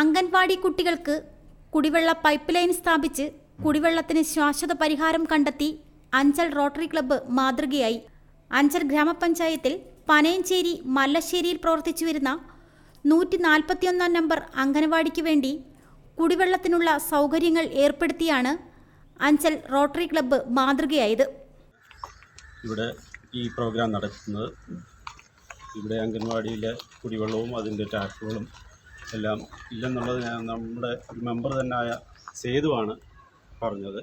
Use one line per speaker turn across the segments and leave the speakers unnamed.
അംഗൻവാടി കുട്ടികൾക്ക് കുടിവെള്ള pipe line സ്ഥാപിച്ച് കുടിവെള്ളത്തിന് ശാശ്വത പരിഹാരം കണ്ടെത്തി അഞ്ചൽ റോട്ടറി ക്ലബ്ബ് മാതൃകയായി. അഞ്ചൽ ഗ്രാമപഞ്ചായത്തിൽ പനയഞ്ചേരി മല്ലശ്ശേരിയിൽ പ്രവർത്തിച്ചു വരുന്ന നൂറ്റി നാൽപ്പത്തിയൊന്നാം നമ്പർ അംഗനവാടിക്ക് വേണ്ടി കുടിവെള്ളത്തിനുള്ള സൗകര്യങ്ങൾ ഏർപ്പെടുത്തിയാണ് അഞ്ചൽ റോട്ടറി ക്ലബ്ബ് മാതൃകയായത്.
ഇവിടെ ഈ പ്രോഗ്രാം നടത്തുന്നത് ഇവിടെ അംഗൻവാടിയിലെ കുടിവെള്ളവും അതിന്റെ ടാപ്പുകളും എല്ലാം ഇല്ലെന്നുള്ളത് ഞാൻ നമ്മുടെ ഒരു മെമ്പർ തന്നെയായ സേതുവാണ് പറഞ്ഞത്.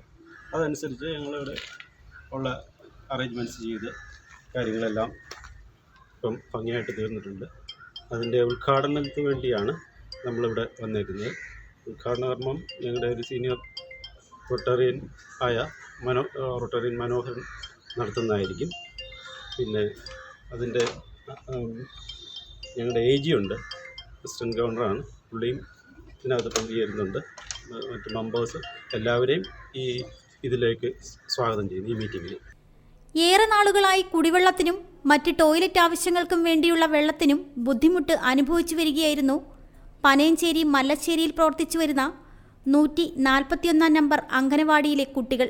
അതനുസരിച്ച് ഞങ്ങളിവിടെ ഉള്ള അറേഞ്ച്മെന്റ്സ് ചെയ്ത് കാര്യങ്ങളെല്ലാം ഇപ്പം ഭംഗിയായിട്ട് തീർന്നിട്ടുണ്ട്. അതിന്റെ ഉദ്ഘാടനത്തിന് വേണ്ടിയാണ് നമ്മളിവിടെ വന്നേക്കുന്നത് ഉദ്ഘാടന കർമ്മം ഞങ്ങളുടെ ഒരു സീനിയർ റൊട്ടേറിയൻ ആയ മനോ റൊട്ടേറിയൻ മനോഹരൻ നടത്തുന്നതായിരിക്കും. പിന്നെ അതിന്റെ ഞങ്ങളുടെ എ ജി ഉണ്ട്. അസിസ്റ്റന്റ് ഗവർണറാണ് പുള്ളിയും ഇതിനകത്ത് പങ്കുചേരുന്നുണ്ട് മറ്റ് മെമ്പേഴ്സ് എല്ലാവരെയും ഈ ഇതിലേക്ക് സ്വാഗതം ചെയ്യുന്നു ഈ മീറ്റിങ്ങിൽ
ഏറെ നാളുകളായി കുടിവെള്ളത്തിനും മറ്റ് ടോയ്ലറ്റ് ആവശ്യങ്ങൾക്കും വേണ്ടിയുള്ള വെള്ളത്തിനും ബുദ്ധിമുട്ട് അനുഭവിച്ചു വരികയായിരുന്നു. പനയഞ്ചേരി മല്ലശ്ശേരിയിൽ പ്രവർത്തിച്ചു വരുന്ന നൂറ്റി നാൽപ്പത്തിയൊന്നാം നമ്പർ അംഗനവാടിയിലെ കുട്ടികൾ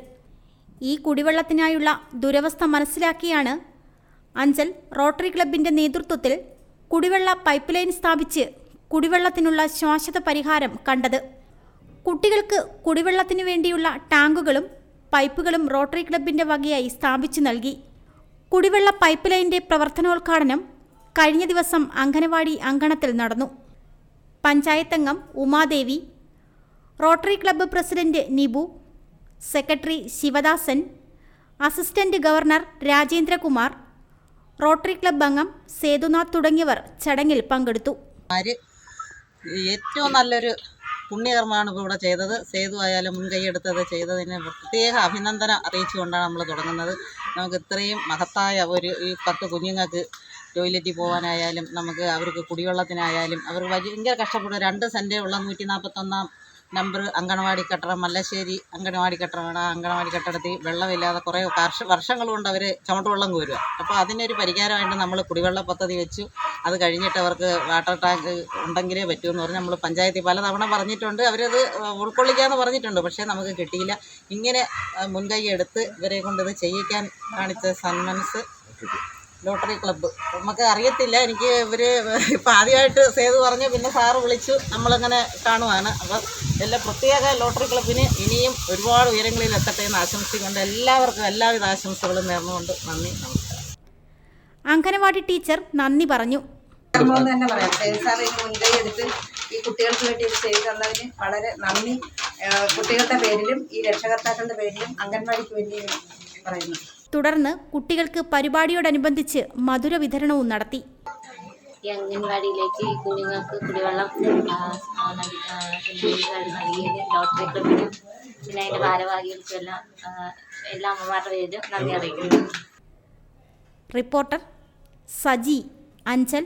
ഈ കുടിവെള്ളത്തിനായുള്ള ദുരവസ്ഥ മനസ്സിലാക്കിയാണ് അഞ്ചൽ റോട്ടറി ക്ലബിന്റെ നേതൃത്വത്തിൽ കുടിവെള്ള പൈപ്പ് ലൈൻ സ്ഥാപിച്ച് കുടിവെള്ളത്തിനുള്ള ശാശ്വത പരിഹാരം കണ്ടത്. കുട്ടികൾക്ക് കുടിവെള്ളത്തിനു വേണ്ടിയുള്ള ടാങ്കുകളും പൈപ്പുകളും റോട്ടറി ക്ലബിന്റെ വകയായി സ്ഥാപിച്ചു നൽകി. കുടിവെള്ള പൈപ്പ് ലൈന്റെ പ്രവർത്തനോദ്ഘാടനം കഴിഞ്ഞ ദിവസം അംഗനവാടി അങ്കണത്തിൽ നടന്നു. പഞ്ചായത്തംഗം Umadevi Rotary club president Nibu secretary Sivadasan assistant governor Rajendrakumar Rotary club അംഗം സേതുനാഥ് തുടങ്ങിയവർ ചടങ്ങിൽ പങ്കെടുത്തു.
ഏറ്റവും നല്ലൊരു പുണ്യകർമ്മമാണ് ഇപ്പോൾ ഇവിടെ ചെയ്തത്. സേതു ആയാലും മുൻകൈയെടുത്തത് ചെയ്തതിന് പ്രത്യേക അഭിനന്ദനം അറിയിച്ചുകൊണ്ടാണ് നമ്മൾ തുടങ്ങുന്നത്. നമുക്ക് ഇത്രയും മഹത്തായ ഒരു ഈ പത്ത് കുഞ്ഞുങ്ങൾക്ക് ടോയ്ലറ്റിൽ പോകാനായാലും നമുക്ക് അവർക്ക് കുടിവെള്ളത്തിനായാലും അവർ ഭയങ്കര കഷ്ടപ്പെടും. രണ്ട് സെന്റേ ഉള്ള. നൂറ്റി നാൽപ്പത്തൊന്നാം നമ്പർ അങ്കണവാടി കെട്ടിടം മല്ലശ്ശേരി അങ്കണവാടി കെട്ടിടമാണ്. ആ അങ്കണവാടി കെട്ടിടത്തിൽ വെള്ളമില്ലാതെ കുറേ വർഷ വർഷങ്ങൾ കൊണ്ട് അവർ ചുമട്ടുവെള്ളം കോരുക അപ്പോൾ അതിനൊരു പരിഹാരമായിട്ട് നമ്മൾ കുടിവെള്ള പദ്ധതി വെച്ചു. അത് കഴിഞ്ഞിട്ട് അവർക്ക് വാട്ടർ ടാങ്ക് ഉണ്ടെങ്കിലേ പറ്റൂ എന്ന് പറഞ്ഞ് നമ്മൾ പഞ്ചായത്തിൽ പലതവണ പറഞ്ഞിട്ടുണ്ട്. അവരത് ഉൾക്കൊള്ളിക്കാമെന്ന് പറഞ്ഞിട്ടുണ്ട്. പക്ഷേ നമുക്ക് കിട്ടിയില്ല. ഇങ്ങനെ മുൻകൈ എടുത്ത് ഇവരെ കൊണ്ടത് ചെയ്യിക്കാൻ കാണിച്ച സന്മനസ് ലോട്ടറി ക്ലബ്ബ്. നമുക്ക് അറിയത്തില്ല. എനിക്ക് ഇവർ ഇപ്പം ആദ്യമായിട്ട് സേതു പറഞ്ഞു. പിന്നെ സാറ് വിളിച്ചു. നമ്മളങ്ങനെ കാണുവാണ്. അപ്പം എല്ലാ പ്രത്യേക ലോട്ടറി ക്ലബ്ബിന് ഇനിയും ഒരുപാട് ഉയരങ്ങളിൽ എത്തട്ടെ എന്ന് ആശംസിക്കൊണ്ട് എല്ലാവർക്കും എല്ലാവിധ ആശംസകളും നേർന്നുകൊണ്ട് നന്ദി. നമസ്കാരം.
അംഗനവാടി ടീച്ചർ നന്ദി പറഞ്ഞു.
സംഭവം തന്നെ പറയാം. സാർ ഇതിന് മുൻകൈ എടുത്ത് ഈ കുട്ടികൾക്ക് വേണ്ടി ഇത് ചെയ്തു തന്നതിന് വളരെ നന്ദി. കുട്ടികളുടെ പേരിലും ഈ രക്ഷകർത്താക്കളുടെ പേരിലും അംഗൻവാടിക്ക് വേണ്ടി പറയുന്നു.
തുടർന്ന് കുട്ടികൾക്ക് പരിപാടിയോടനുബന്ധിച്ച് മധുര വിതരണവും നടത്തി.
ഈ അംഗൻവാടിയിലേക്ക് ഈ കുഞ്ഞുങ്ങൾക്ക് കുടിവെള്ളം നൽകിയത് ലോട്ടറി ക്ലബിനും പിന്നെ അതിന്റെ ഭാരവാഹികൾക്കും എല്ലാം എല്ലാ അമ്മമാരുടെ പേരിലും നന്ദി അറിയിക്കുന്നു.
റിപ്പോർട്ടർ സജി അഞ്ചൽ.